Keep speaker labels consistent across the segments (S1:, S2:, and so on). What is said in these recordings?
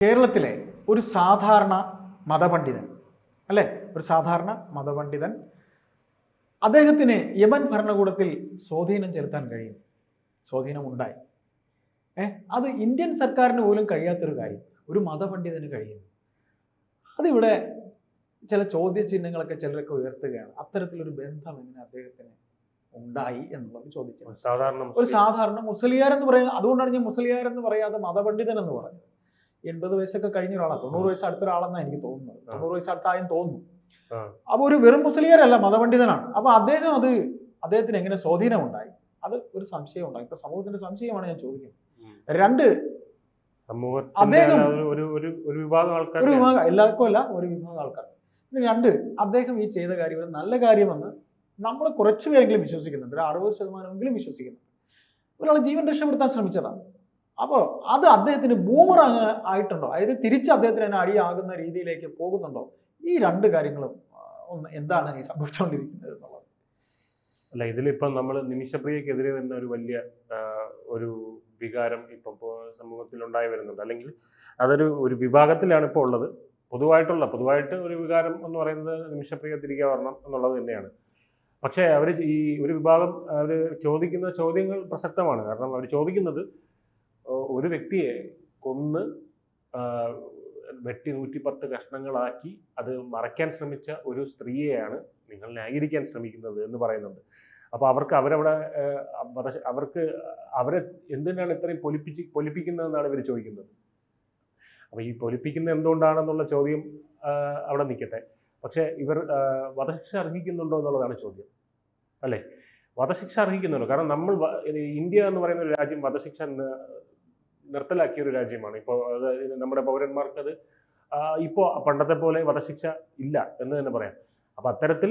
S1: കേരളത്തിലെ ഒരു സാധാരണ മതപണ്ഡിതൻ അല്ലേ? ഒരു സാധാരണ മതപണ്ഡിതൻ അദ്ദേഹത്തിന് യമൻ ഭരണകൂടത്തിൽ സ്വാധീനം ചെലുത്താൻ കഴിയും. സ്വാധീനമുണ്ടായി ഏ? അത് ഇന്ത്യൻ സർക്കാരിന് പോലും കഴിയാത്തൊരു കാര്യം. ഒരു മതപണ്ഡിതന് കഴിയും അതിവിടെ ചില ചോദ്യചിഹ്നങ്ങളൊക്കെ ചിലരൊക്കെ ഉയർത്തുകയാണ്. അത്തരത്തിലൊരു ബന്ധം എങ്ങനെ അദ്ദേഹത്തിന് ഉണ്ടായി എന്നുള്ളത് ചോദിച്ചത്
S2: സാധാരണ
S1: ഒരു സാധാരണ മുസ്ലിയാർ എന്ന് പറയുന്നത് അതുകൊണ്ടാണ് ഞാൻ മുസ്ലിയാർ എന്ന് പറയാതെ മതപണ്ഡിതൻ എന്ന് പറഞ്ഞത്. എൺപത് വയസ്സൊക്കെ കഴിഞ്ഞ ഒരാളാണ് തൊണ്ണൂറ് വയസ്സ് അടുത്ത ഒരാളെന്നാണ് എനിക്ക് തോന്നുന്നത്. തൊണ്ണൂറ് വയസ്സ് അടുത്തായും തോന്നുന്നു. അപ്പൊ ഒരു വെറും മുസ്ലിയരല്ല മതപണ്ഡിതനാണ്. അപ്പൊ അദ്ദേഹം അത് അദ്ദേഹത്തിന് എങ്ങനെ സ്വാധീനം ഉണ്ടായി അത് ഒരു സംശയം ഉണ്ടായി. ഇപ്പൊ സമൂഹത്തിന്റെ സംശയമാണ് ഞാൻ ചോദിക്കുന്നത്. രണ്ട് അദ്ദേഹം-
S2: ഒരു വിഭാഗം ആൾക്കാർ
S1: ഒരു വിഭാഗം എല്ലാവർക്കും അല്ല ഒരു വിഭാഗം ആൾക്കാർ. രണ്ട് അദ്ദേഹം ഈ ചെയ്ത കാര്യം ഒരു നല്ല കാര്യമെന്ന് നമ്മൾ കുറച്ചു പേരെങ്കിലും വിശ്വസിക്കുന്നുണ്ട്. ഒരു അറുപത് ശതമാനമെങ്കിലും വിശ്വസിക്കുന്നുണ്ട്. ഒരാൾ ജീവൻ രക്ഷപ്പെടുത്താൻ ശ്രമിച്ചതാണ് അപ്പോൾ അത് അദ്ദേഹത്തിന് ബൂമറാങ് ആയിട്ടുണ്ടോ? അതായത് തിരിച്ച് അദ്ദേഹത്തിന് തന്നെ അടിയാകുന്ന രീതിയിലേക്ക് പോകുന്നുണ്ടോ? ഈ രണ്ട് കാര്യങ്ങളും ഒന്ന് എന്താണ് ഈ സംഭവിച്ചുകൊണ്ടിരിക്കുന്നത് എന്നുള്ളത്?
S2: അല്ല ഇതിലിപ്പം നമ്മൾ നിമിഷപ്രിയക്കെതിരെ വരുന്ന ഒരു വലിയ ഒരു വികാരം ഇപ്പം ഉണ്ടായി വരുന്നുണ്ട്. അല്ലെങ്കിൽ അതൊരു ഒരു വിഭാഗത്തിലാണ് ഇപ്പോൾ ഉള്ളത്. പൊതുവായിട്ടുള്ള പൊതുവായിട്ട് ഒരു വികാരം എന്ന് പറയുന്നത് നിമിഷപ്രിയ തിരികെ വരണം എന്നുള്ളത് തന്നെയാണ്. പക്ഷേ അവർ ഈ ഒരു വിഭാഗം അവർ ചോദിക്കുന്ന ചോദ്യങ്ങൾ പ്രസക്തമാണ്. കാരണം അവർ ചോദിക്കുന്നത് ഒരു വ്യക്തിയെ കൊന്ന് വെട്ടി നൂറ്റിപ്പത്ത് കഷ്ണങ്ങളാക്കി അത് മറയ്ക്കാൻ ശ്രമിച്ച ഒരു സ്ത്രീയെയാണ് നിങ്ങൾ ന്യായീകരിക്കാൻ ശ്രമിക്കുന്നത് എന്ന് പറയുന്നുണ്ട്. അപ്പോൾ അവർക്ക് അവരവിടെ അവർക്ക് അവരെ എന്തിനാണ് ഇത്രയും പൊലിപ്പിച്ച് പൊലിപ്പിക്കുന്നതെന്നാണ് ഇവർ ചോദിക്കുന്നത്. അപ്പോൾ ഈ പൊലിപ്പിക്കുന്ന എന്തുകൊണ്ടാണെന്നുള്ള ചോദ്യം അവിടെ നിൽക്കട്ടെ. പക്ഷേ ഇവർ വധശിക്ഷ അർഹിക്കുന്നുണ്ടോ എന്നുള്ളതാണ് ചോദ്യം. അല്ലേ? വധശിക്ഷ അർഹിക്കുന്നുണ്ടോ? കാരണം നമ്മൾ ഇന്ത്യ എന്ന് പറയുന്ന ഒരു രാജ്യം വധശിക്ഷ നിർത്തലാക്കിയ ഒരു രാജ്യമാണ്. ഇപ്പോൾ നമ്മുടെ പൗരന്മാർക്ക് അത് ഇപ്പോൾ പണ്ടത്തെ പോലെ വധശിക്ഷ ഇല്ല എന്ന് തന്നെ പറയാം. അപ്പോൾ അത്തരത്തിൽ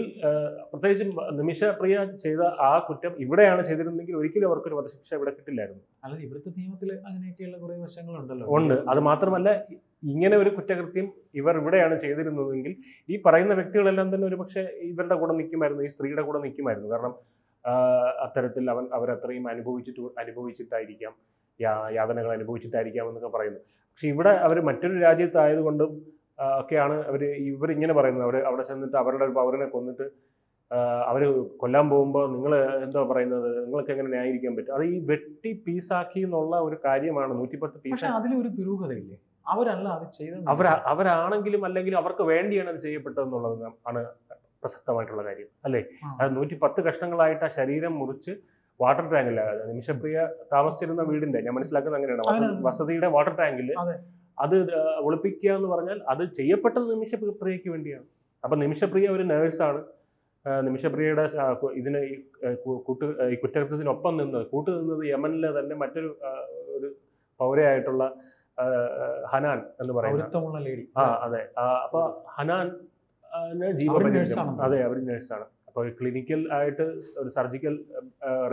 S2: പ്രത്യേകിച്ചും നിമിഷ പ്രിയ ചെയ്ത ആ കുറ്റം ഇവിടെയാണ് ചെയ്തിരുന്നെങ്കിൽ ഒരിക്കലും അവർക്കൊരു വധശിക്ഷ ഇവിടെ കിട്ടില്ലായിരുന്നു.
S1: അല്ല ഇവിടുത്തെ നിയമത്തിൽ അങ്ങനെയൊക്കെയുള്ള കുറെ വശങ്ങളുണ്ടല്ലോ.
S2: ഉണ്ട്. അത് മാത്രമല്ല ഇങ്ങനെ ഒരു കുറ്റകൃത്യം ഇവർ ഇവിടെയാണ് ചെയ്തിരുന്നതെങ്കിൽ ഈ പറയുന്ന വ്യക്തികളെല്ലാം തന്നെ ഒരുപക്ഷെ ഇവരുടെ കൂടെ നിൽക്കുമായിരുന്നു ഈ സ്ത്രീയുടെ കൂടെ നിൽക്കുമായിരുന്നു. കാരണം അത്തരത്തിൽ അവൻ അവരത്രയും അനുഭവിച്ചിട്ട് അനുഭവിച്ചിട്ടായിരിക്കാം. യാതനകൾ അനുഭവിച്ചിട്ടായിരിക്കാം എന്നൊക്കെ പറയുന്നു. പക്ഷെ ഇവിടെ അവർ മറ്റൊരു രാജ്യത്തായതുകൊണ്ടും ഒക്കെയാണ് അവർ ഇവരിങ്ങനെ പറയുന്നത്. അവർ അവിടെ ചെന്നിട്ട് അവരുടെ ഒരു പൗരനെ കൊന്നിട്ട് അവർ കൊല്ലാൻ പോകുമ്പോൾ നിങ്ങൾ എന്താ പറയുന്നത്? നിങ്ങൾക്ക് എങ്ങനെ ന്യായീകരിക്കാൻ പറ്റും? അത് ഈ വെട്ടി പീസാക്കി എന്നുള്ള ഒരു കാര്യമാണ് നൂറ്റിപ്പത്ത് പീസ്.
S1: അതിലൊരു ദുരൂഹതയില്ലേ? അവരല്ല അത് ചെയ്തത്.
S2: അവർ അവരാണെങ്കിലും അല്ലെങ്കിലും അവർക്ക് വേണ്ടിയാണ് അത് ചെയ്യപ്പെട്ടതെന്നുള്ളത് ആണ് പ്രസക്തമായിട്ടുള്ള കാര്യം അല്ലേ. അത് നൂറ്റി പത്ത് കഷ്ണങ്ങളായിട്ട് ആ ശരീരം മുറിച്ച് വാട്ടർ ടാങ്കിൽ നിമിഷപ്രിയ താമസിച്ചിരുന്ന വീടിന്റെ ഞാൻ മനസ്സിലാക്കുന്നത് അങ്ങനെയാണ് വസതിയുടെ വാട്ടർ ടാങ്കിൽ
S1: അതെ.
S2: ഒളിപ്പിക്കുക എന്ന് പറഞ്ഞാൽ അത് ചെയ്യപ്പെട്ടത് നിമിഷപ്രിയക്ക് വേണ്ടിയാണ്. അപ്പൊ നിമിഷപ്രിയ ഒരു നേഴ്സാണ്. നിമിഷപ്രിയയുടെ ഇതിന് കൂട്ട് ഈ കുറ്റകൃത്യത്തിനൊപ്പം നിന്നത് കൂട്ടു നിന്നത് യമനിലെ തന്നെ മറ്റൊരു ഒരു പൗരയായിട്ടുള്ള ഹനാൻ എന്ന്
S1: പറയുന്നത്
S2: ആ അതെ. അപ്പൊ ഹനാൻ ജീവൻ അതെ
S1: അവർ
S2: ജീവപര്യന്തം. അതെ അവർ നേഴ്സാണ്. അപ്പോൾ ക്ലിനിക്കൽ ആയിട്ട് ഒരു സർജിക്കൽ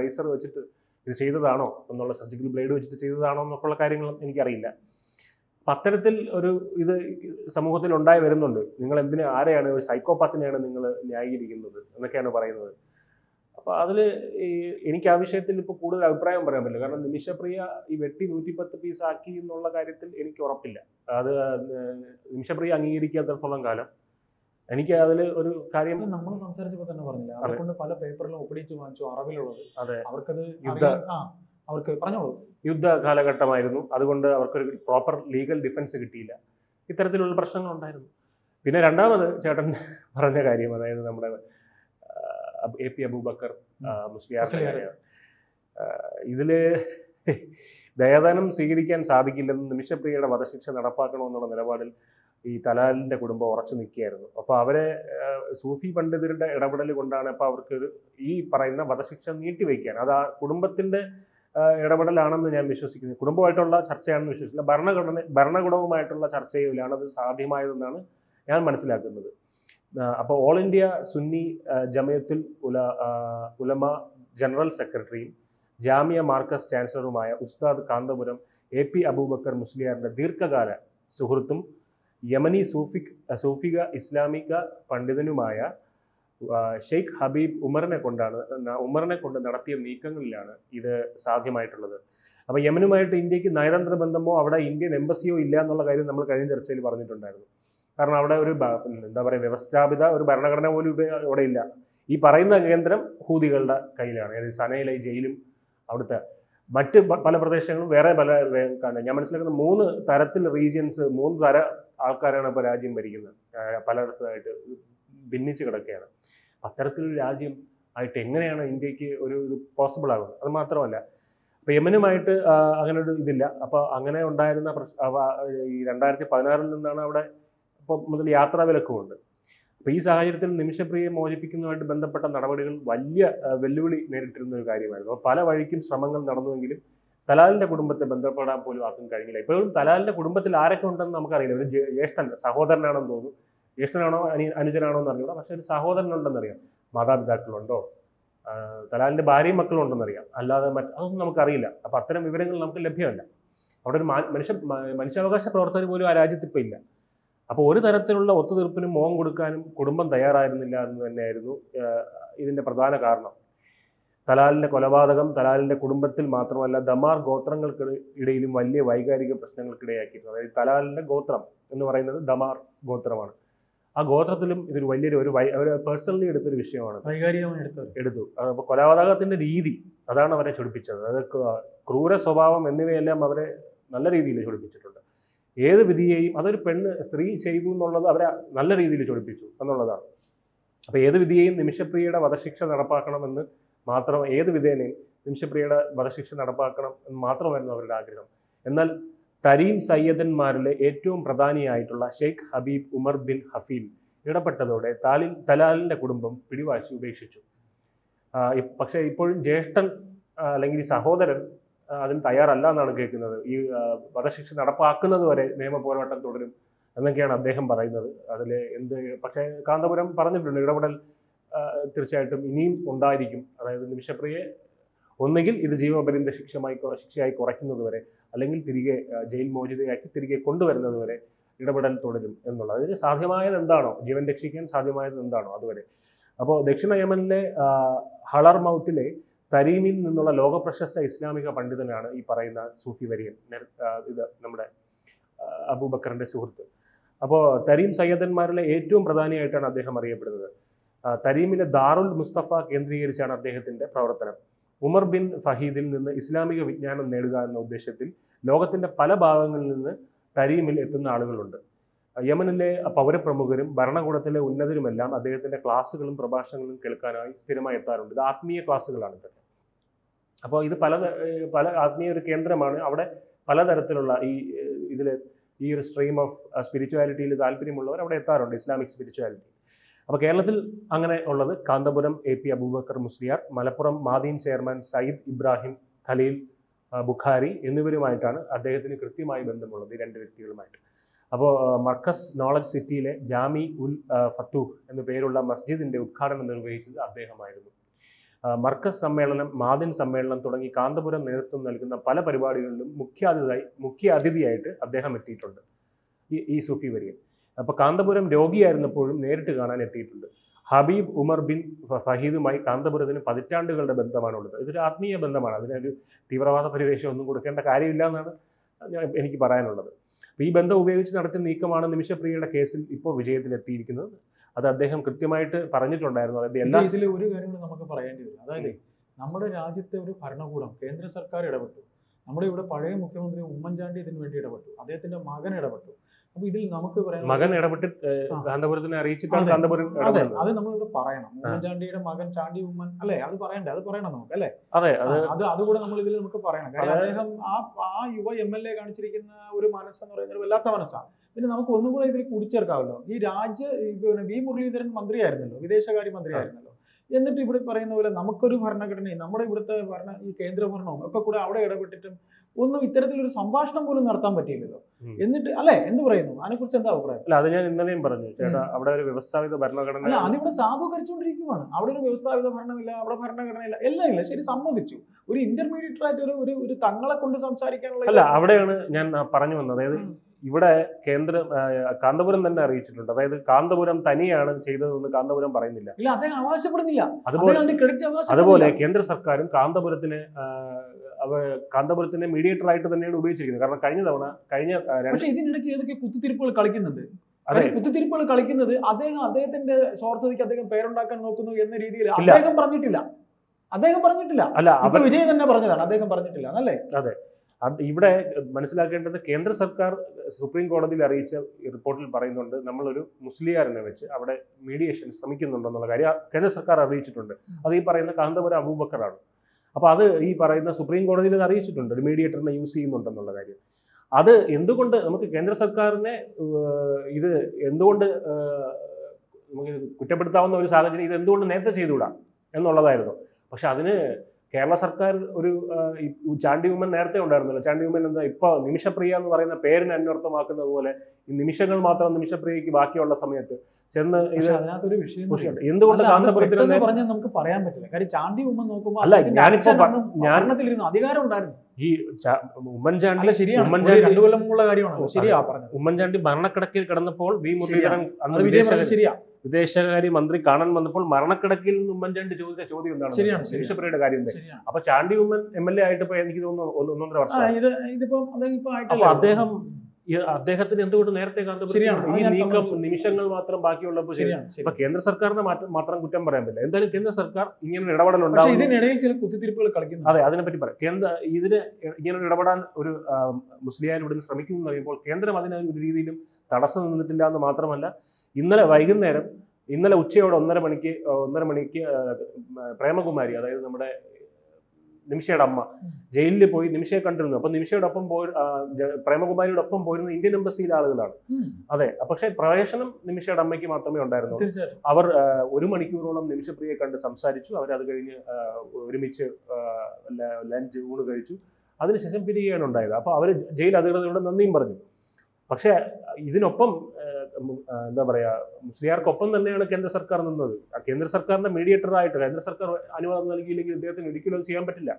S2: റേസർ വെച്ചിട്ട് ഇത് ചെയ്തതാണോ എന്നുള്ള സർജിക്കൽ ബ്ലേഡ് വെച്ചിട്ട് ചെയ്തതാണോ എന്നൊക്കെയുള്ള കാര്യങ്ങൾ എനിക്കറിയില്ല. അപ്പം അത്തരത്തിൽ ഒരു ഇത് സമൂഹത്തിൽ ഉണ്ടായി വരുന്നുണ്ട്. നിങ്ങൾ എന്തിനു ആരെയാണ് ഒരു സൈക്കോപാത്തിനെയാണ് നിങ്ങൾ ന്യായീകരിക്കുന്നത് എന്നൊക്കെയാണ് പറയുന്നത്. അപ്പോൾ അതിൽ എനിക്ക് ആ വിഷയത്തിൽ ഇപ്പോൾ കൂടുതൽ അഭിപ്രായം പറയാൻ പറ്റില്ല. കാരണം നിമിഷപ്രിയ ഈ വെട്ടി നൂറ്റിപ്പത്ത് പീസ് ആക്കി എന്നുള്ള കാര്യത്തിൽ എനിക്ക് ഉറപ്പില്ല. അത് നിമിഷപ്രിയ അംഗീകരിക്കാത്തടത്തോളം കാലം എനിക്ക് അതിൽ ഒരു കാര്യം
S1: നമ്മൾ സംസാരിച്ചപ്പോൾ തന്നെ പറഞ്ഞില്ല? അവരെ
S2: അതെ.
S1: കൊണ്ട് പല പേപ്പറിലും ഒപ്പിടിച്ച് വാങ്ങിച്ചു അറബിലുള്ളത്
S2: അതെ.
S1: അവർക്കത്
S2: യുദ്ധ-
S1: അവർക്ക് പറഞ്ഞോളൂ.
S2: യുദ്ധ കാലഘട്ടമായിരുന്നു. അതുകൊണ്ട് അവർക്കൊരു പ്രോപ്പർ ലീഗൽ ഡിഫൻസ് കിട്ടിയില്ല. ഇത്തരത്തിലുള്ള പ്രശ്നങ്ങൾ ഉണ്ടായിരുന്നു. പിന്നെ രണ്ടാമത് ചേട്ടൻ പറഞ്ഞ കാര്യം അതായത് നമ്മുടെ എ പി അബൂബക്കർ മുസ്ലിം
S1: മുസ്ലിയാർ.
S2: ഇതിൽ ദയാദാനം സ്വീകരിക്കാൻ സാധിക്കില്ലെന്ന് നിമിഷപ്രിയയുടെ വധശിക്ഷ നടപ്പാക്കണമെന്നുള്ള നിലപാടിൽ ഈ തലാലിന്റെ കുടുംബം ഉറച്ചു നിൽക്കുകയായിരുന്നു. അപ്പോൾ അവരെ സൂഫി പണ്ഡിതരുടെ ഇടപെടൽ കൊണ്ടാണ് അപ്പോൾ അവർക്ക് ഈ പറയുന്ന വധശിക്ഷ നീട്ടിവെക്കാൻ അത് ആ കുടുംബത്തിന്റെ ആ, ഇടപെടലാണെന്ന് ഞാൻ വിശ്വസിക്കുന്നു. കുടുംബമായിട്ടുള്ള ചർച്ചയാണെന്ന് വിശ്വസിക്കുന്നത് ഭരണഘടന ഭരണകൂടവുമായിട്ടുള്ള ചർച്ചയിലാണ് അത് സാധ്യമായതെന്നാണ് ഞാൻ മനസ്സിലാക്കുന്നത്. അപ്പോൾ ഓൾ ഇന്ത്യ സുന്നി ജമയത്തുൽ ഉല ഉലമ ജനറൽ സെക്രട്ടറിയും ജാമിയ മാർക്കസ് ചാൻസലറുമായ ഉസ്താദ് കാന്തപുരം എ പി അബൂബക്കർ മുസ്ലിയാറിന്റെ ദീർഘകാല സുഹൃത്തും യമനി സൂഫിക് സൂഫിക ഇസ്ലാമിക പണ്ഡിതനുമായ ഷെയ്ഖ് ഹബീബ് ഉമറിനെ കൊണ്ടാണ് ഉമറിനെ കൊണ്ട് നടത്തിയ നീക്കങ്ങളിലാണ് ഇത് സാധ്യമായിട്ടുള്ളത്. അപ്പോൾ യമനുമായിട്ട് ഇന്ത്യയ്ക്ക് നയതന്ത്ര ബന്ധമോ അവിടെ ഇന്ത്യൻ എംബസിയോ ഇല്ല എന്നുള്ള കാര്യം നമ്മൾ കഴിഞ്ഞ ചർച്ചയിൽ പറഞ്ഞിട്ടുണ്ടായിരുന്നു. കാരണം അവിടെ ഒരു എന്താ പറയുക വ്യവസ്ഥാപിത ഒരു ഭരണഘടന പോലും അവിടെ ഇല്ല. ഈ പറയുന്ന കേന്ദ്രം ഹൂതികളുടെ കയ്യിലാണ്. അതായത് സനയിലെ ജയിലും അവിടുത്തെ മറ്റ് പല പ്രദേശങ്ങളും വേറെ പല ഞാൻ മനസ്സിലാക്കുന്ന മൂന്ന് തരത്തിൽ റീജിയൻസ് മൂന്ന് തര ആൾക്കാരാണ് ഇപ്പോൾ രാജ്യം ഭരിക്കുന്നത്. ആ, പലയിടത്തായിട്ട് ഭിന്നിച്ച് കിടക്കുകയാണ്. അത്തരത്തിലൊരു രാജ്യം ആയിട്ട് എങ്ങനെയാണ് ഇന്ത്യയ്ക്ക് ഒരു ഇത് പോസിബിൾ ആകുന്നത് അത് മാത്രമല്ല ഇപ്പൊ യമനുമായിട്ട് അങ്ങനെ ഒരു ഇതില്ല. അപ്പോൾ അങ്ങനെ ഉണ്ടായിരുന്ന ഈ രണ്ടായിരത്തി പതിനാറിൽ നിന്നാണ് അവിടെ ഇപ്പം മുതൽ യാത്രാ വിലക്കുമുണ്ട്. അപ്പോൾ ഈ സാഹചര്യത്തിൽ നിമിഷപ്രിയെ മോചിപ്പിക്കുന്നതുമായിട്ട് ബന്ധപ്പെട്ട നടപടികൾ വലിയ വെല്ലുവിളി നേരിട്ടിരുന്ന ഒരു കാര്യമായിരുന്നു. പല വഴിക്കും ശ്രമങ്ങൾ നടന്നുവെങ്കിലും തലാലിന്റെ കുടുംബത്തെ ബന്ധപ്പെടാൻ പോലും ആർക്കും കഴിഞ്ഞില്ല. ഇപ്പോഴും തലാലിന്റെ കുടുംബത്തിൽ ആരൊക്കെ ഉണ്ടെന്ന് നമുക്കറിയില്ല. ഒരു ജ്യേ- ജ്യേഷ്ഠൻ സഹോദരനാണെന്ന് തോന്നുന്നു. ജ്യേഷ്ഠനാണോ അനി അനുജനാണോ എന്ന് അറിഞ്ഞൂടാ പക്ഷെ ഒരു സഹോദരനുണ്ടെന്നറിയാം. മാതാപിതാക്കളുണ്ടോ? തലാലിന്റെ ഭാര്യയും മക്കളുണ്ടെന്ന് അറിയാം അല്ലാതെ മറ്റ് അതൊന്നും നമുക്കറിയില്ല. അപ്പൊ അത്തരം വിവരങ്ങൾ നമുക്ക് ലഭ്യമല്ല. അവിടെ ഒരു മനുഷ്യ മനുഷ്യാവകാശ പ്രവർത്തകർ പോലും ആ രാജ്യത്ത് ഇപ്പം ഇല്ല. അപ്പോൾ ഒരു തരത്തിലുള്ള ഒത്തുതീർപ്പിനും മോഹം കൊടുക്കാനും കുടുംബം തയ്യാറായിരുന്നില്ല എന്ന് തന്നെയായിരുന്നു ഇതിന്റെ പ്രധാന കാരണം. തലാലിന്റെ കൊലപാതകം തലാലിന്റെ കുടുംബത്തിൽ മാത്രമല്ല ദമാർ ഗോത്രങ്ങൾക്ക് ഇടയിലും വലിയ വൈകാരിക പ്രശ്നങ്ങൾക്കിടയാക്കിയിരുന്നു അതായത് തലാലിന്റെ ഗോത്രം എന്ന് പറയുന്നത് ദമാർ ഗോത്രമാണ്. ആ ഗോത്രത്തിലും ഇതൊരു വലിയൊരു ഒരു പേഴ്സണലി എടുത്തൊരു വിഷയമാണ്. എടുത്തു. അപ്പോൾ കൊലപാതകത്തിന്റെ രീതി അതാണ് അവരെ ചൊടിപ്പിച്ചത്. അതായത് ക്രൂര സ്വഭാവം എന്നിവയെല്ലാം അവരെ നല്ല രീതിയിൽ ചൊടിപ്പിച്ചിട്ടുണ്ട്. ഏത് വിധിയെയും അതൊരു പെണ്ണ് സ്ത്രീ ചെയ്തു എന്നുള്ളത് അവരെ നല്ല രീതിയിൽ ചൊടിപ്പിച്ചു എന്നുള്ളതാണ്. അപ്പോൾ ഏത് വിധിയെയും നിമിഷപ്രിയയുടെ വധശിക്ഷ നടപ്പാക്കണമെന്ന് മാത്രം ഏത് വിധേനയും നിമിഷപ്രിയയുടെ വധശിക്ഷ നടപ്പാക്കണം എന്ന് മാത്രമായിരുന്നു അവരുടെ ആഗ്രഹം. എന്നാൽ തരീം സയ്യദന്മാരിലെ ഏറ്റവും പ്രധാനിയായിട്ടുള്ള Sheikh Habib Umar bin Hafiz ഇടപെട്ടതോടെ താലിൻ തലാലിന്റെ കുടുംബം പിടിവാശി ഉപേക്ഷിച്ചു. പക്ഷേ ഇപ്പോഴും ജ്യേഷ്ഠൻ അല്ലെങ്കിൽ സഹോദരൻ അതിന് തയ്യാറല്ല എന്നാണ് കേൾക്കുന്നത്. ഈ വധശിക്ഷ നടപ്പാക്കുന്നത് വരെ നിയമ പോരാട്ടം തുടരും എന്നൊക്കെയാണ് അദ്ദേഹം പറയുന്നത്. അതിൽ എന്ത് പക്ഷേ കാന്തപുരം പറഞ്ഞിട്ടുണ്ട് ഇടപെടൽ തീർച്ചയായിട്ടും ഇനിയും ഉണ്ടായിരിക്കും. അതായത് നിമിഷപ്രിയെ ഒന്നുകിൽ ഇത് ജീവപര്യന്ത ശിക്ഷമായി ശിക്ഷയായി കുറയ്ക്കുന്നത് വരെ അല്ലെങ്കിൽ തിരികെ ജയിൽ മോചിതയാക്കി തിരികെ കൊണ്ടുവരുന്നത് വരെ ഇടപെടൽ തുടരും എന്നുള്ളത്. അതിന് സാധ്യമായത് എന്താണോ? ജീവൻ രക്ഷിക്കാൻ സാധ്യമായത് എന്താണോ? അതുവരെ. അപ്പോൾ ദക്ഷിണ യമനിലെ ഹളർ മൗത്തിലെ തരീമിൽ നിന്നുള്ള ലോകപ്രശസ്ത ഇസ്ലാമിക പണ്ഡിതനാണ് ഈ പറയുന്ന സൂഫി വര്യൻ ഇത് നമ്മുടെ അബൂബക്കറിന്റെ സുഹൃത്ത്. അപ്പോൾ തരീം സയ്യദന്മാരിലെ ഏറ്റവും പ്രധാനിയായിട്ടാണ് അദ്ദേഹം അറിയപ്പെടുന്നത്. തരീമിലെ ദാറുൽ മുസ്തഫ കേന്ദ്രീകരിച്ചാണ് അദ്ദേഹത്തിന്റെ പ്രവർത്തനം. ഉമർ ബിൻ ഫഹീദിൽ നിന്ന് ഇസ്ലാമിക വിജ്ഞാനം നേടുക എന്ന ഉദ്ദേശത്തിൽ ലോകത്തിന്റെ പല ഭാഗങ്ങളിൽ നിന്ന് തരീമിൽ എത്തുന്ന ആളുകളുണ്ട്. യമനിലെ പൗരപ്രമുഖരും ഭരണകൂടത്തിലെ ഉന്നതരുമെല്ലാം അദ്ദേഹത്തിന്റെ ക്ലാസ്സുകളും പ്രഭാഷണങ്ങളും കേൾക്കാനായി സ്ഥിരമായി എത്താറുണ്ട്. ഇത് ആത്മീയ ക്ലാസ്സുകളാണ് ഇതൊക്കെ. അപ്പോൾ ഇത് പല പല ആത്മീയ ഒരു കേന്ദ്രമാണ്. അവിടെ പലതരത്തിലുള്ള ഈ ഇതിൽ ഈ ഒരു സ്ട്രീം ഓഫ് സ്പിരിച്വാലിറ്റിയിൽ താല്പര്യമുള്ളവർ അവിടെ എത്താറുണ്ട്. Islamic spirituality. അപ്പോൾ കേരളത്തിൽ അങ്ങനെ ഉള്ളത് Kanthapuram A P Abubakar Musliyar Malappuram Madeen chairman Sayyid Ibrahim Khaleel Bukhari എന്നിവരുമായിട്ടാണ് അദ്ദേഹത്തിന് കൃത്യമായി ബന്ധമുള്ളത് ഈ രണ്ട് വ്യക്തികളുമായിട്ട്. അപ്പോൾ മർക്കസ് നോളജ് സിറ്റിയിലെ ജാമി ഉൽ ഫത്തൂഹ് എന്നു പേരുള്ള മസ്ജിദിന്റെ ഉദ്ഘാടനം നിർവഹിച്ചത് അദ്ദേഹമായിരുന്നു. മർക്കസ് സമ്മേളനം മാദിൻ സമ്മേളനം തുടങ്ങി കാന്തപുരം നേതൃത്വം നൽകുന്ന പല പരിപാടികളിലും മുഖ്യാതിഥിയായി മുഖ്യ അതിഥിയായിട്ട് അദ്ദേഹം എത്തിയിട്ടുണ്ട്. ഈ സൂഫി വര്യൻ. അപ്പോൾ കാന്തപുരം രോഗിയായിരുന്നപ്പോഴും നേരിട്ട് കാണാൻ എത്തിയിട്ടുണ്ട്. ഹബീബ് ഉമർ ബിൻ ഫഹീദുമായി കാന്തപുരത്തിന് പതിറ്റാണ്ടുകളുടെ ബന്ധമാണുള്ളത്. ഇതൊരു ആത്മീയ ബന്ധമാണ്. അതിനൊരു തീവ്രവാദ പരിവേഷം ഒന്നും കൊടുക്കേണ്ട കാര്യമില്ല എന്നാണ് എനിക്ക് പറയാനുള്ളത്. ഈ ബന്ധം ഉപയോഗിച്ച് നടത്തിയ നീക്കമാണ് നിമിഷപ്രിയയുടെ കേസിൽ ഇപ്പോൾ വിജയത്തിലെത്തിയിരിക്കുന്നത്. അത് അദ്ദേഹം കൃത്യമായിട്ട് പറഞ്ഞിട്ടുണ്ടായിരുന്നു. അതായത് എല്ലാ
S1: ഇതിൽ ഒരു കാര്യം നമുക്ക് പറയേണ്ടി വരും. അതായത് നമ്മുടെ രാജ്യത്തെ ഒരു ഭരണകൂടം കേന്ദ്ര സർക്കാർ ഇടപെട്ടു. നമ്മുടെ ഇവിടെ പഴയ മുഖ്യമന്ത്രി ഉമ്മൻചാണ്ടി ഇതിനു വേണ്ടി ഇടപെട്ടു. അദ്ദേഹത്തിന്റെ മകൻ ഇടപെട്ടു. അപ്പൊ ഇതിൽ നമുക്ക് പറയാൻ
S2: മകൻ ഇടപെട്ട്. കാന്തപുരത്തിനെ അറിയിച്ചിട്ടാണ്
S1: അതെ.
S2: കാന്തപുരം
S1: അതെ. അത് നമ്മളിവിടെ പറയണം. ഉമ്മൻചാണ്ടിയുടെ മകൻ ചാണ്ടി ഉമ്മൻ അല്ലെ? അത് പറയണ്ടേ? അത് പറയണം നമുക്ക് അല്ലെ?
S2: അതെ അത്
S1: അത് അതുകൂടെ നമ്മൾ ഇതിൽ നമുക്ക് പറയണം.
S2: കാരണം
S1: അദ്ദേഹം ആ ആ യുവ എം എൽ എ കാണിച്ചിരിക്കുന്ന ഒരു മനസ്സെന്ന് പറയുന്നത് വല്ലാത്ത മനസ്സാണ്. പിന്നെ നമുക്ക് ഒന്നും കൂടെ ഇതിൽ കൂടിച്ചേർക്കാമല്ലോ. ഈ രാജ്യ പിന്നെ വി മുരളീധരൻ മന്ത്രിയായിരുന്നല്ലോ വിദേശകാര്യ മന്ത്രിയായിരുന്നല്ലോ. എന്നിട്ട് ഇവിടെ പറയുന്ന പോലെ നമുക്കൊരു ഭരണഘടനയും നമ്മുടെ ഇവിടുത്തെ ഭരണ ഈ കേന്ദ്ര ഭരണവും ഒക്കെ കൂടെ അവിടെ ഇടപെട്ടിട്ടും ഒന്നും ഇത്തരത്തിലൊരു സംഭാഷണം പോലും നടത്താൻ പറ്റിയില്ലല്ലോ. എന്നിട്ട് അല്ലെ? എന്ത് പറയുന്നു? അതിനെക്കുറിച്ച് എന്താ അഭിപ്രായം?
S2: അല്ല അത് ഞാൻ ഇന്നലെയും പറഞ്ഞു. ചേട്ടാ അവിടെ ഒരു വ്യവസ്ഥാപിത ഭരണഘടന
S1: അല്ല അതിവിടെ സാധൂകരിച്ചുകൊണ്ടിരിക്കുകയാണ് അവിടെ ഒരു വ്യവസ്ഥാപിത ഭരണമില്ല അവിടെ ഭരണഘടനയില്ല എല്ലാം ഇല്ല. ശരി സമ്മതിച്ചു. ഒരു ഇന്റർമീഡിയറ്റ് ആയിട്ട് ഒരു ഒരു ഒരു തങ്ങളെ കൊണ്ട് സംസാരിക്കാനുള്ള
S2: അല്ല അവിടെയാണ് ഞാൻ പറഞ്ഞു വന്നത്. അതായത് ഇവിടെ കേന്ദ്ര കാന്തപുരം തന്നെ അറിയിച്ചിട്ടുണ്ട്. അതായത് കാന്തപുരം തനിയാണ് ചെയ്തതെന്ന് കാന്തപുരം പറയുന്നില്ല.
S1: ഇല്ല അദ്ദേഹം അവകാശപ്പെടുന്നില്ല.
S2: അതുപോലെ അതുപോലെ കേന്ദ്ര സർക്കാരും കാന്തപുരത്തിന് കാന്തപുരത്തിന്റെ മീഡിയേറ്റർ ആയിട്ട് തന്നെയാണ് ഉപയോഗിച്ചിരിക്കുന്നത്. കാരണം കഴിഞ്ഞ തവണ കഴിഞ്ഞ
S1: പക്ഷേ ഇതിനിടയ്ക്ക് ഏതൊക്കെ കുത്തിത്തിരിപ്പുകൾ കളിക്കുന്നുണ്ട്?
S2: അതെ.
S1: കുത്തിത്തിരിപ്പുകൾ കളിക്കുന്നത് അദ്ദേഹം അദ്ദേഹത്തിന്റെ സ്വാർത്ഥതയ്ക്ക് അദ്ദേഹം പേരുണ്ടാക്കാൻ നോക്കുന്നു എന്ന രീതിയിൽ അദ്ദേഹം പറഞ്ഞിട്ടില്ല. അദ്ദേഹം പറഞ്ഞിട്ടില്ല.
S2: അല്ല അവർ
S1: വിജയ് തന്നെ പറഞ്ഞതാണ്. അദ്ദേഹം പറഞ്ഞിട്ടില്ല അല്ലേ
S2: അതെ. ഇവിടെ മനസ്സിലാക്കേണ്ടത് കേന്ദ്ര സർക്കാർ സുപ്രീം കോടതിയിൽ അറിയിച്ച റിപ്പോർട്ടിൽ പറയുന്നുണ്ട് നമ്മളൊരു മുസ്ലിയാരനെ വെച്ച് അവിടെ മീഡിയേഷൻ ശ്രമിക്കുന്നുണ്ടെന്നുള്ള കാര്യം കേന്ദ്ര സർക്കാർ അറിയിച്ചിട്ടുണ്ട്. അത് ഈ പറയുന്ന കാന്തപുരം അബൂബക്കറാണ്. അപ്പോൾ അത് ഈ പറയുന്ന സുപ്രീം കോടതിയിൽ അത് അറിയിച്ചിട്ടുണ്ട്. ഒരു മീഡിയേറ്ററിനെ യൂസ് ചെയ്യുന്നുണ്ടെന്നുള്ള കാര്യം. അത് എന്തുകൊണ്ട് നമുക്ക് കേന്ദ്ര സർക്കാരിനെ ഇത് എന്തുകൊണ്ട് നമുക്ക് കുറ്റപ്പെടുത്താവുന്ന ഒരു സാഹചര്യം ഇത് എന്തുകൊണ്ട് നേരത്തെ ചെയ്തുകൂടാ എന്നുള്ളതായിരുന്നു. പക്ഷെ അതിന് കേരള സർക്കാർ ഒരു ചാണ്ടി ഉമ്മൻ നേരത്തെ ഉണ്ടായിരുന്നല്ലോ. ചാണ്ടി ഉമ്മൻ എന്താ ഇപ്പൊ നിമിഷപ്രിയ എന്ന് പറയുന്ന പേരിന് അന്വർത്ഥമാക്കുന്നത് പോലെ ഈ നിമിഷങ്ങൾ മാത്രം നിമിഷപ്രിയക്ക് ബാക്കിയുള്ള സമയത്ത് ചെന്ന് ഇത്
S1: അതിനകത്തൊരു വിഷയം.
S2: എന്തുകൊണ്ട് നേ-
S1: പറഞ്ഞാൽ നമുക്ക് പറയാൻ പറ്റില്ല. കാര്യം ചാണ്ടി ഉമ്മൻ നോക്കുമ്പോൾ
S2: അല്ല, ഞാനിപ്പോ
S1: ഭരണത്തിലിരുന്നു അധികാരം ഉണ്ടായിരുന്നു.
S2: ഈ ഉമ്മൻചാണ്ടി ഉമ്മൻചാണ്ടി
S1: രണ്ടു കൊല്ലം മുമ്പുള്ള കാര്യമാണല്ലോ. ശരിയാ പറഞ്ഞത്.
S2: ഉമ്മൻചാണ്ടി ഭരണക്കിടക്കിൽ കിടന്നപ്പോൾ വി മുരളീധരൻ
S1: ശരിയാ.
S2: വിദേശകാര്യ മന്ത്രി കാണാൻ വന്നപ്പോൾ മരണക്കിടക്കിൽ നിന്ന് ഉമ്മൻചാണ്ടി ചോദിച്ച ചോദ്യം എന്താണ്?
S1: ശരിയാണ്,
S2: കാര്യം അപ്പൊ Chandy Oommen M L A ആയിട്ട് ഇപ്പൊ എനിക്ക് തോന്നുന്നു ഒന്നൊന്നര വർഷം
S1: ഇത് ഇതിപ്പോ അദ്ദേഹം ഇപ്പൊ
S2: അപ്പൊ അദ്ദേഹം അദ്ദേഹത്തിന് എന്തുകൊണ്ട് നേരത്തെ. ഈ നീക്കം നിമിഷങ്ങൾ മാത്രം ബാക്കിയുള്ളപ്പോൾ
S1: ശരിയാണ്
S2: ഇപ്പൊ കേന്ദ്ര സർക്കാരിനെ മാത്രം കുറ്റം പറയാൻ പറ്റില്ല. എന്തായാലും കേന്ദ്ര സർക്കാർ ഇങ്ങനെ ഇടപെടൽ ഉണ്ടാവും
S1: ഇതിനിടയിൽ ചില കുത്തിത്തിരിപ്പുകൾ കളിക്കുന്നു
S2: അതെ അതിനെപ്പറ്റി പറയാം. കേന്ദ്ര ഇതിന് ഇങ്ങനെ ഒരു ഇടപെടാൻ ഒരു മുസ്ലിം മുസ്ലിയാർ ഇവിടുന്ന് ശ്രമിക്കുന്നു എന്ന് പറയുമ്പോൾ കേന്ദ്രം അതിനൊരു രീതിയിലും തടസ്സം നിന്നിട്ടില്ല എന്ന് മാത്രമല്ല ഇന്നലെ വൈകുന്നേരം ഇന്നലെ ഉച്ചയോടെ ഒന്നര മണിക്ക് ഒന്നര മണിക്ക് പ്രേമകുമാരി അതായത് നമ്മുടെ നിമിഷയുടെ അമ്മ ജയിലിൽ പോയി നിമിഷയെ കണ്ടിരുന്നു. അപ്പൊ നിമിഷയോടൊപ്പം പോയി പ്രേമകുമാരിയോടൊപ്പം പോയിരുന്ന ഇന്ത്യൻ എംബസിയിലെ ആളുകളാണ്. അതെ പക്ഷേ പ്രവേശനം നിമിഷയുടെ അമ്മയ്ക്ക് മാത്രമേ ഉണ്ടായിരുന്നുള്ളൂ. അവർ ഒരു മണിക്കൂറോളം നിമിഷപ്രിയെ കണ്ട് സംസാരിച്ചു. അവരത് കഴിഞ്ഞ് ഒരുമിച്ച് ലഞ്ച് ഊണ് കഴിച്ചു. അതിനുശേഷം പിരിയുകയാണ് ഉണ്ടായത്. അപ്പോൾ അവർ ജയിൽ അധികൃതരോട് നന്ദിയും പറഞ്ഞു. പക്ഷേ ഇതിനൊപ്പം എന്താ പറയുക മുസ്ലിയാർക്കൊപ്പം തന്നെയാണ് കേന്ദ്ര സർക്കാർ നിന്നത്. കേന്ദ്ര സർക്കാരിന്റെ മീഡിയേറ്റർ ആയിട്ട് കേന്ദ്ര സർക്കാർ അനുവാദം നൽകിയില്ലെങ്കിൽ ഇദ്ദേഹത്തിന് ഒരിക്കലും ചെയ്യാൻ പറ്റില്ല.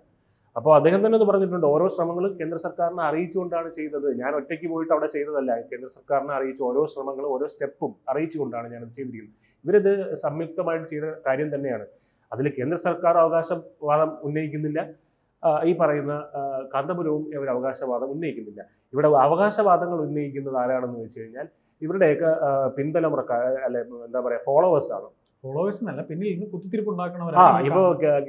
S2: അപ്പോൾ അദ്ദേഹം തന്നെ അത് പറഞ്ഞിട്ടുണ്ട്. ഓരോ ശ്രമങ്ങളും കേന്ദ്ര സർക്കാരിനെ അറിയിച്ചുകൊണ്ടാണ് ചെയ്തത്. ഞാൻ ഒറ്റയ്ക്ക് പോയിട്ട് അവിടെ ചെയ്തതല്ല. കേന്ദ്ര സർക്കാരിനെ അറിയിച്ച ഓരോ ശ്രമങ്ങളും ഓരോ സ്റ്റെപ്പും അറിയിച്ചുകൊണ്ടാണ് ഞാനത് ചെയ്തിരിക്കുന്നത്. ഇവരിത് സംയുക്തമായിട്ട് ചെയ്ത കാര്യം തന്നെയാണ്. അതിൽ കേന്ദ്ര സർക്കാർ അവകാശവാദം ഉന്നയിക്കുന്നില്ല. ഈ പറയുന്ന കാന്തപുരവും ഇവർ അവകാശവാദം ഉന്നയിക്കുന്നില്ല. ഇവിടെ അവകാശവാദങ്ങൾ ഉന്നയിക്കുന്നത് ആരാണെന്ന് വെച്ച് കഴിഞ്ഞാൽ ഇവരുടെയൊക്കെ പിന്തലമുറക്കാർ പിൻതലമുറക്കാർ അല്ലെ എന്താ പറയുക ഫോളോവേഴ്സ് ആണ്.
S1: ഫോളോവേഴ്സ് എന്നല്ല പിന്നിൽ നിന്ന് കുത്തിത്തിരിപ്പ് ഉണ്ടാക്കണവരാണ്
S2: ഇപ്പോ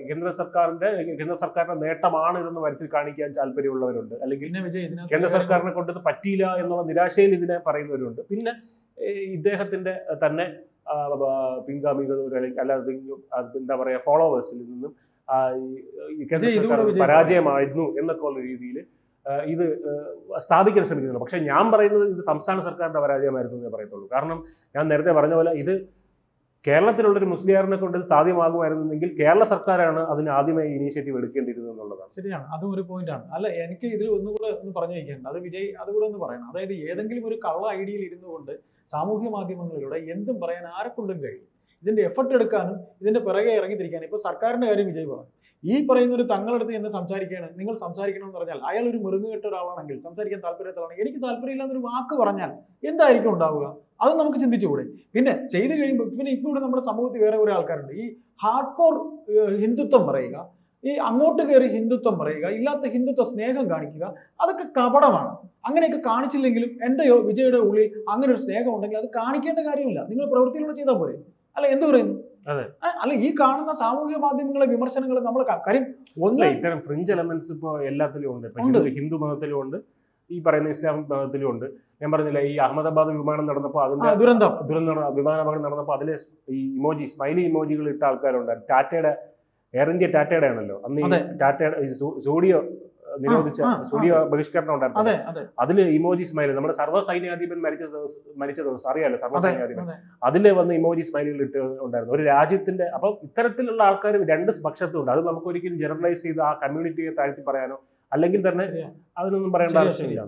S2: കേന്ദ്ര സർക്കാരിന്റെ കേന്ദ്ര സർക്കാരിന്റെ നേട്ടമാണ് ഇതെന്ന് വരുത്തി കാണിക്കാൻ താല്പര്യമുള്ളവരുണ്ട്. അല്ലെങ്കിൽ
S1: പിന്നെ
S2: കേന്ദ്ര സർക്കാരിനെ കൊണ്ട് ഇത് പറ്റിയില്ല എന്നുള്ള നിരാശയിൽ ഇതിനെ പറയുന്നവരുണ്ട്. പിന്നെ ഇദ്ദേഹത്തിന്റെ തന്നെ പിൻഗാമികൾ അല്ലെങ്കിൽ അല്ലാതെ എന്താ പറയാ ഫോളോവേഴ്സിൽ നിന്നും പരാജയമായിരുന്നു എന്നൊക്കെ ഉള്ള രീതിയിൽ ഇത് സ്ഥാപിക്കാൻ ശ്രമിക്കുന്നുണ്ട്. പക്ഷേ ഞാൻ പറയുന്നത് ഇത് സംസ്ഥാന സർക്കാരിന്റെ പരാജയമായിരുന്നു എന്നേ പറയത്തുള്ളൂ. കാരണം ഞാൻ നേരത്തെ പറഞ്ഞ പോലെ ഇത് കേരളത്തിലുള്ളൊരു മുസ്ലിയാറിനെ കൊണ്ട് ഇത് സാധ്യമാകുമായിരുന്നെങ്കിൽ കേരള സർക്കാരാണ് അതിന് ആദ്യമായി ഇനീഷ്യേറ്റീവ് എടുക്കേണ്ടിയിരുന്നത് എന്നുള്ളതാണ്.
S1: ശരിയാണ്. അതും ഒരു പോയിന്റാണ് അല്ല എനിക്ക് ഇതിൽ ഒന്നുകൂടെ ഒന്ന് പറഞ്ഞു വയ്ക്കാനുണ്ട് അത് വിജയ് അതുകൂടെ ഒന്ന് പറയണം. അതായത് ഏതെങ്കിലും ഒരു കള്ള ഐഡിയയിൽ ഇരുന്നു കൊണ്ട് സാമൂഹ്യ മാധ്യമങ്ങളിലൂടെ എന്തും പറയാൻ ആരെക്കൊണ്ടും കഴിയും? ഇതിന്റെ എഫർട്ട് എടുക്കാനും ഇതിന്റെ പിറകെ ഇറങ്ങിത്തിരിക്കാനും ഇപ്പൊ സർക്കാരിന്റെ കാര്യം വിജയ് പറഞ്ഞു. ഈ പറയുന്ന ഒരു തങ്ങളടുത്ത് എന്ന് സംസാരിക്കുകയാണ്. നിങ്ങൾ സംസാരിക്കണം എന്ന് പറഞ്ഞാൽ അയാൾ ഒരു മുറുങ്ങുകെട്ട ഒരാളാണെങ്കിൽ സംസാരിക്കാൻ താല്പര്യത്തിലാണെങ്കിൽ എനിക്ക് താല്പര്യമില്ലാന്നൊരു വാക്ക് പറഞ്ഞാൽ എന്തായിരിക്കും ഉണ്ടാവുക? അത് നമുക്ക് ചിന്തിച്ചുകൂടെ? പിന്നെ ചെയ്തു കഴിയുമ്പോൾ പിന്നെ ഇപ്പോൾ ഇവിടെ നമ്മുടെ സമൂഹത്തിൽ വേറെ കുറെ ആൾക്കാരുണ്ട്. ഈ ഹാർഡ് കോർ ഹിന്ദുത്വം പറയുക ഈ അങ്ങോട്ട് കയറി ഹിന്ദുത്വം പറയുക ഇല്ലാത്ത ഹിന്ദുത്വ സ്നേഹം കാണിക്കുക അതൊക്കെ കപടമാണ്. അങ്ങനെയൊക്കെ കാണിച്ചില്ലെങ്കിലും എന്റെ വിജയുടെ ഉള്ളിൽ അങ്ങനെ ഒരു സ്നേഹം ഉണ്ടെങ്കിൽ അത് കാണിക്കേണ്ട കാര്യമില്ല. നിങ്ങൾ പ്രവൃത്തിയിലൂടെ ചെയ്താൽ പോരെ. അല്ല എന്ത് പറയുന്നു? അല്ല ഈ കാണുന്ന സാമൂഹ്യ മാധ്യമങ്ങളെ വിമർശനങ്ങൾ നമ്മൾ കാര്യം ഒന്ന്
S2: ഇത്തരം ഫ്രിഞ്ച് എലമെന്റ്സ് ഇപ്പോൾ എല്ലാത്തിലും ഉണ്ട്. ഇപ്പൊ. ഹിന്ദു മതത്തിലും ഉണ്ട്. ഈ പറയുന്ന ഇസ്ലാം മതത്തിലും ഉണ്ട്. ഞാൻ പറഞ്ഞില്ല ഈ അഹമ്മദാബാദ് വിമാനം നടന്നപ്പോൾ അതിന്റെ
S1: ദുരന്തം.
S2: ദുരന്ത വിമാനാപകടം നടന്നപ്പോൾ അതിലെ ഈ ഇമോജി സ്മൈലി ഇമോജികൾ ഇട്ട ആൾക്കാരുണ്ടായിരുന്നു. ടാറ്റയുടെ എയർ ഇന്ത്യ ടാറ്റയുടെ ആണല്ലോ അന്ന് ടാറ്റയുടെ സൂഡിയോ നിരോധിച്ച സുഡിയ ബഹിഷ്കരണം ഉണ്ടായിരുന്നു.
S1: അതെ അതെ.
S2: അതിൽ ഇമോജി സ്മൈലി നമ്മുടെ സർവ സൈന്യാധിപൻ മരിച്ച ദിവസം മരിച്ച ദിവസം അറിയാലോ
S1: സർവ
S2: സൈന്യാധിപൻ.
S1: അതെ.
S2: അതിൽ വന്ന് ഇമോജി സ്മൈലികൾ ഇട്ട് ഉണ്ടായിരുന്നു. ഒരു രാജ്യത്തിന്റെ അപ്പം ഇത്തരത്തിലുള്ള ആൾക്കാർ രണ്ട് പക്ഷത്തുണ്ട്. അത് നമുക്ക് ഒരിക്കലും ജനറലൈസ് ചെയ്ത് ആ കമ്മ്യൂണിറ്റിയെ താഴ്ത്തി പറയാനോ അല്ലെങ്കിൽ തന്നെ അതിനൊന്നും പറയേണ്ട ആവശ്യമില്ല.